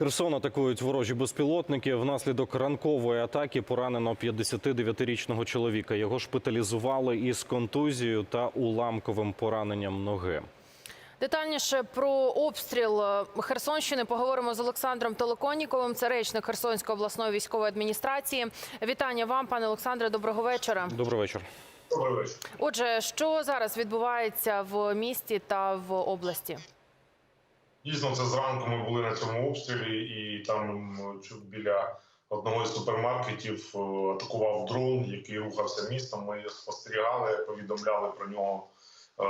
Херсон атакують ворожі безпілотники. Внаслідок ранкової атаки поранено 59-річного чоловіка. Його шпиталізували із контузією та уламковим пораненням ноги. Детальніше про обстріл Херсонщини поговоримо з Олександром Толоконніковим. Це речник Херсонської обласної військової адміністрації. Вітання вам, пане Олександре. Доброго вечора. Добрий вечір. Добрий вечір. Отже, що зараз відбувається в місті та в області? Дійсно, це зранку ми були на цьому обстрілі, і там біля одного із супермаркетів е, атакував дрон, який рухався містом. Ми спостерігали, повідомляли про нього е,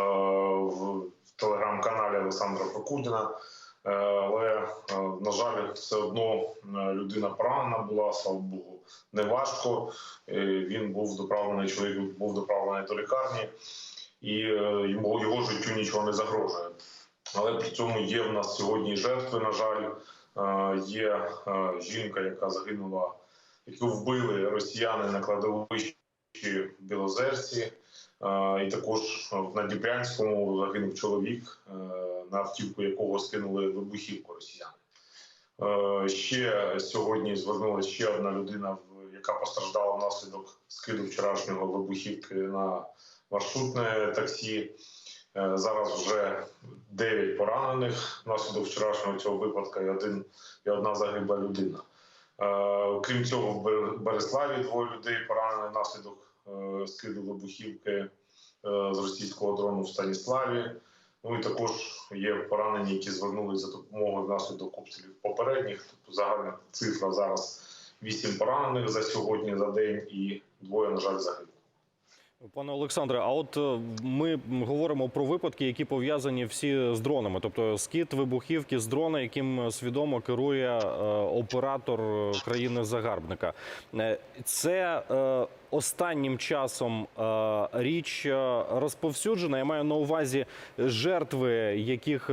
в телеграм-каналі Олександра Прокудіна. Е, Але, на жаль, все одно людина поранена була, слава Богу, неважко. Він був доправлений, чоловік був доправлений до лікарні, і його життю нічого не загрожує. Але при цьому є в нас сьогодні жертви. На жаль, Е, є е, жінка, яка загинула, яку вбили росіяни на кладовищі в Білозерці. Е, І також в Надніпрянському загинув чоловік, на автівку якого скинули вибухівку росіяни. Ще сьогодні звернулася ще одна людина, яка постраждала внаслідок скиду вчорашнього вибухівки на маршрутне таксі. Е, Зараз вже 9 поранених внаслідок вчорашнього цього випадку і один і одна загибла людина. Е, Крім цього, в Бер- Береславі двоє людей поранені внаслідок е, скиду вибухівки з російського дрону в Станіславі. Ну і також є поранені, які звернулися за допомогою внаслідок обстрілів попередніх. Тобто загальна цифра зараз 8 поранених за сьогодні за день, і двоє, на жаль, загиблих. Пане Олександре, а от е, ми говоримо про випадки, які пов'язані всі з дронами, тобто скид вибухівки з дрона, яким свідомо керує е, оператор е, країни-загарбника. Це останнім часом річ розповсюджена. Я маю на увазі жертви, яких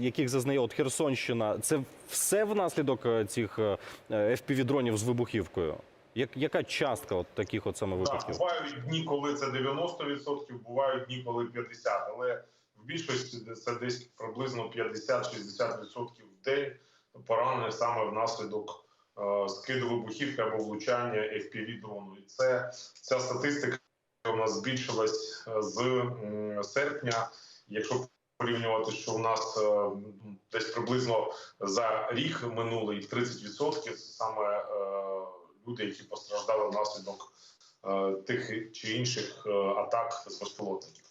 яких зазнає от Херсонщина. Це все внаслідок цих е, FPV-дронів з вибухівкою. Як яка частка от таких от саме Так, випадків? бувають дні, коли це 90%, бувають дні, коли 50%, але в більшості це десь приблизно 50-60% в день поранених саме внаслідок е, скиду вибухівки або влучання FPV дрону. І це ця статистика у нас збільшилась е, з м, серпня. Якщо порівнювати, що у нас е, десь приблизно за рік минулий 30% це саме е, люди, які постраждали внаслідок е, тих чи інших е, атак з безпілотників.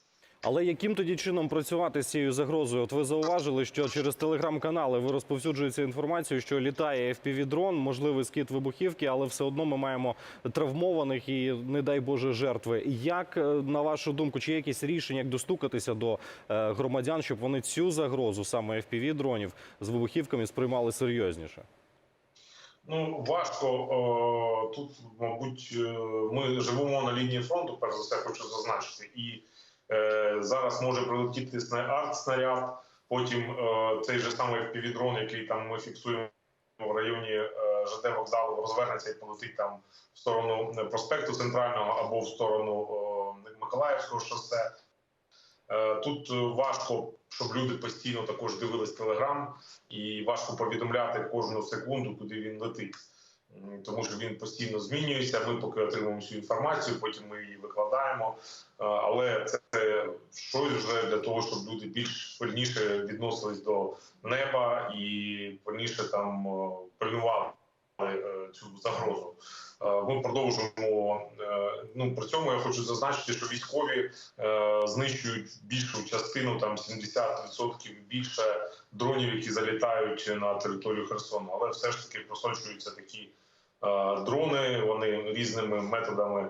Але яким тоді чином працювати з цією загрозою? От ви зауважили, що через телеграм-канали ви розповсюджуєте інформацію, що літає FPV-дрон, можливий скид вибухівки, але все одно ми маємо травмованих і, не дай Боже, жертви. Як е, на вашу думку, чи є якісь рішення, як достукатися до громадян, щоб вони цю загрозу саме FPV-дронів з вибухівками сприймали серйозніше? Ну важко О, тут, мабуть, е, ми живемо на лінії фронту. Перш за все, хочу зазначити, і е, зараз може прилетіти сна- арт-снаряд. Потім е, цей же самий FPV-дрон, який там ми фіксуємо в районі е, ЖД вокзалу, розвернеться і полетить там в сторону е, проспекту центрального або в сторону Миколаївського шосе. Е, Тут е, важко, щоб люди постійно також дивились телеграм, і важко повідомляти кожну секунду, куди він летить. Тому що він постійно змінюється. Ми поки отримуємо всю інформацію, потім ми її викладаємо. Е, Але це щось вже для того, щоб люди більш пильніше відносились до неба і пильніше там пильнували цю загрозу. Е, Ми продовжуємо. е, Ну при цьому я хочу зазначити, що військові е, знищують більшу частину, там 70% більше дронів, які залітають на територію Херсону. Але все ж таки просочуються такі дрони. Вони різними методами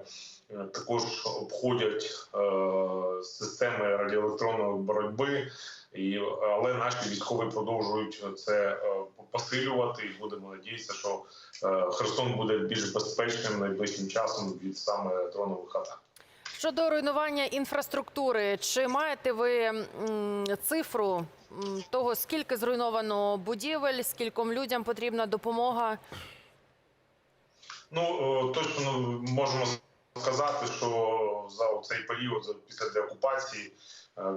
також обходять системи радіоелектронної боротьби. І, але наші військові продовжують це е, посилювати, і будемо надіятися, що е, Херсон буде більш безпечним найближчим часом від саме дронових атак. Щодо руйнування інфраструктури, чи маєте ви цифру того, скільки зруйновано будівель, скільком людям потрібна допомога? Ну е, точно можемо сказати, що за цей період, після деокупації,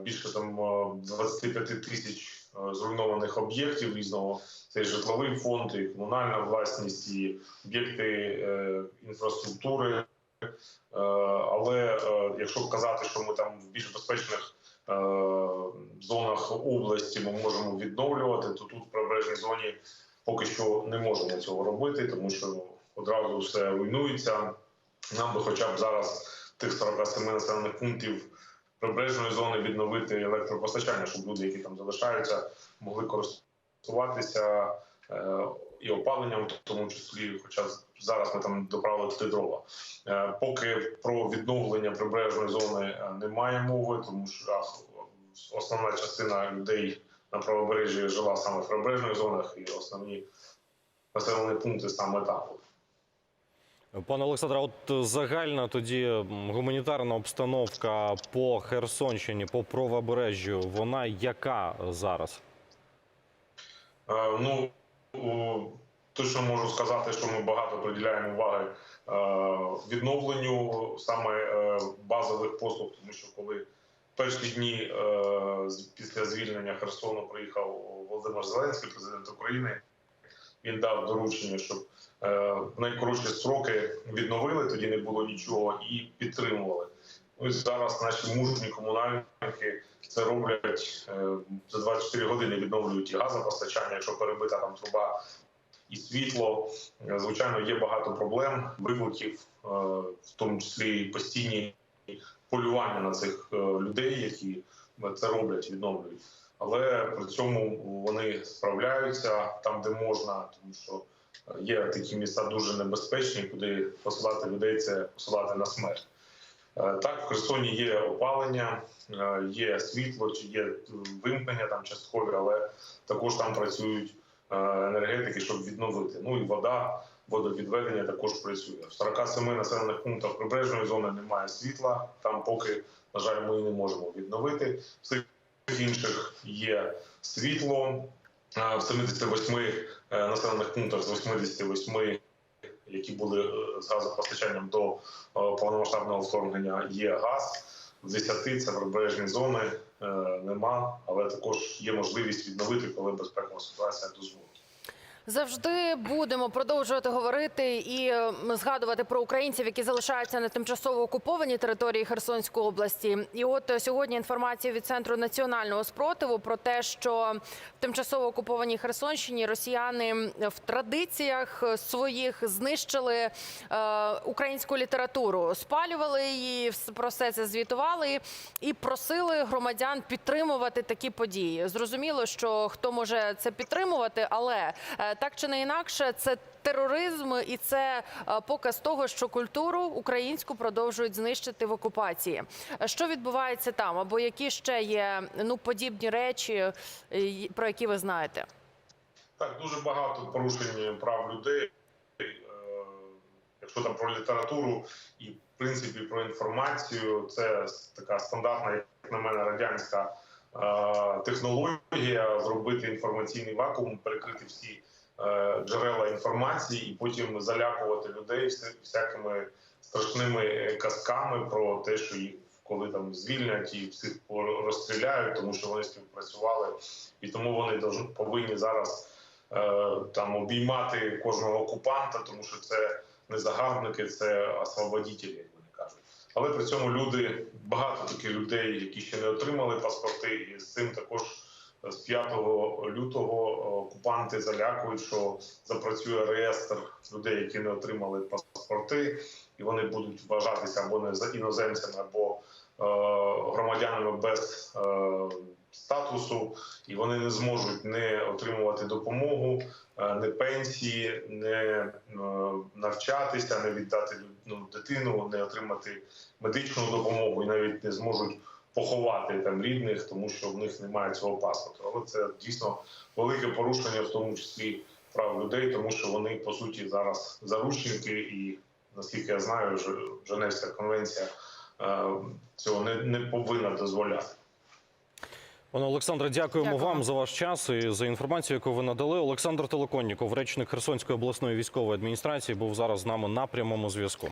більше там е, 25 тисяч е, зруйнованих об'єктів різного. Це і житловий фонд, і комунальна власність, і об'єкти е, інфраструктури. Е, але е, якщо казати, що ми там в більш безпечних е, зонах області ми можемо відновлювати, то тут в прибережній зоні поки що не можемо цього робити, тому що одразу все руйнується. Нам би хоча б зараз тих 47 населених пунктів прибережної зони відновити електропостачання, щоб люди, які там залишаються, могли користуватися е, і опаленням, в тому числі, хоча зараз ми там доправили туди дрова. Е, поки про відновлення прибережної зони е, немає мови, тому що основна частина людей на правобережжі жила саме в прибережних зонах, і основні населені пункти саме там. Пане Олександре, от загальна тоді гуманітарна обстановка по Херсонщині, по правобережжю, вона яка зараз? Е, Ну точно можу сказати, що ми багато приділяємо уваги е, відновленню саме е, базових послуг, тому що коли перші дні після звільнення Херсону приїхав Володимир Зеленський, президент України, він дав доручення, щоб е, в найкоротші строки відновили, тоді не було нічого, і підтримували. Ну і зараз наші мужні комунальники це роблять е, за 24 години відновлюють і газопостачання, якщо перебита там труба і світло. Е, Звичайно, є багато проблем, викликів, е, в тому числі постійні полювання на цих е, людей, які це роблять, відновлюють. Але при цьому вони справляються там, де можна, тому що є такі місця дуже небезпечні, куди посилати людей це посилати на смерть. Е, Так, в Херсоні є опалення, е, є світло, є вимкнення там часткові, але також там працюють е, енергетики, щоб відновити. Ну і вода, водовідведення також працює. В 47 населених пунктах прибережної зони немає світла. Там поки, на жаль, ми не можемо відновити. В інших є світло. В 78 е, населених пунктах з 88 які були е, з газопостачанням до е, повномасштабного вторгнення, є газ. В 10 це прибережні зони нема, але також є можливість відновити, коли безпекова ситуація дозволить. Завжди будемо продовжувати говорити і згадувати про українців, які залишаються на тимчасово окупованій території Херсонської області. І от сьогодні інформація від центру національного спротиву про те, що в тимчасово окупованій Херсонщині росіяни в традиціях своїх знищили е, українську літературу, спалювали її, про все це звітували і просили громадян підтримувати такі події. Зрозуміло, що хто може це підтримувати, але е, так чи не інакше, це тероризм і це е, показ того, що культуру українську продовжують знищити в окупації. Що відбувається там, або які ще є ну подібні речі, е, про які ви знаєте? Так, дуже багато порушень прав людей. Е, Якщо там про літературу і в принципі про інформацію, це така стандартна, як на мене, радянська е, технологія зробити інформаційний вакуум, перекрити всі джерела інформації і потім залякувати людей всякими страшними казками про те, що їх коли там звільнять і всіх розстріляють, тому що вони співпрацювали, і тому вони повинні зараз е, там обіймати кожного окупанта, тому що це не загарбники, це освободітелі, як вони кажуть. Але при цьому люди, багато таких людей, які ще не отримали паспорти, і з цим також з 5 лютого е, окупанти залякують, що запрацює реєстр людей, які не отримали паспорти, і вони будуть вважатися або не за іноземцями, або е, громадянами без е, статусу, і вони не зможуть не отримувати допомогу, не пенсії, не навчатися, не віддати ну, дитину, не отримати медичну допомогу і навіть не зможуть поховати там рідних, тому що в них немає цього паспорту. Але це дійсно велике порушення, в тому числі прав людей, тому що вони по суті зараз заручники, і наскільки я знаю, Ж- Женевська конвенція е, цього не, не повинна дозволяти. Пане Олександре, дякуємо Дякую. вам за ваш час і за інформацію, яку ви надали. Олександр Телеконніков, речник Херсонської обласної військової адміністрації, був зараз з нами на прямому зв'язку.